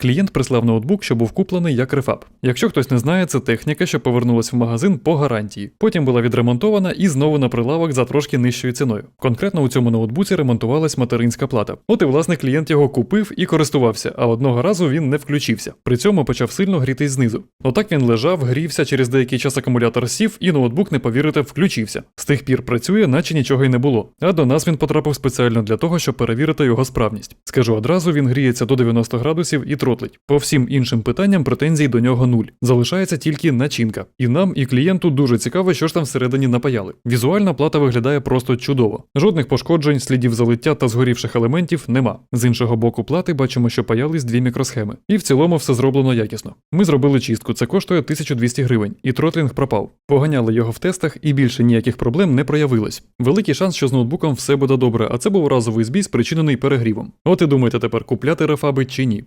Клієнт прислав ноутбук, що був куплений як рефаб. Якщо хтось не знає, це техніка, що повернулась в магазин по гарантії. Потім була відремонтована і знову на прилавок за трошки нижчою ціною. Конкретно у цьому ноутбуці ремонтувалась материнська плата. От і власне клієнт його купив і користувався, а одного разу він не включився. При цьому почав сильно грітись знизу. Отак він лежав, грівся, через деякий час акумулятор сів, і ноутбук, не повірите, включився. З тих пір працює, наче нічого й не було. А до нас він потрапив спеціально для того, щоб перевірити його справність. Скажу одразу, він гріється до 90 градусів і тротлить. По всім іншим питанням претензій до нього нуль. Залишається тільки начинка. І нам, і клієнту дуже цікаво, що ж там всередині напаяли. Візуально плата виглядає просто чудово. Жодних пошкоджень, слідів залиття та згорівших елементів нема. З іншого боку плати бачимо, що паялись дві мікросхеми. І в цілому все зроблено якісно. Ми зробили чистку, це коштує 1200 гривень, і тротлінг пропав. Поганяли його в тестах, і більше ніяких проблем не проявилось. Великий шанс, що з ноутбуком все буде добре, а це був разовий збій, спричинений перегрівом. От і думайте тепер, купляти рефаби чи ні.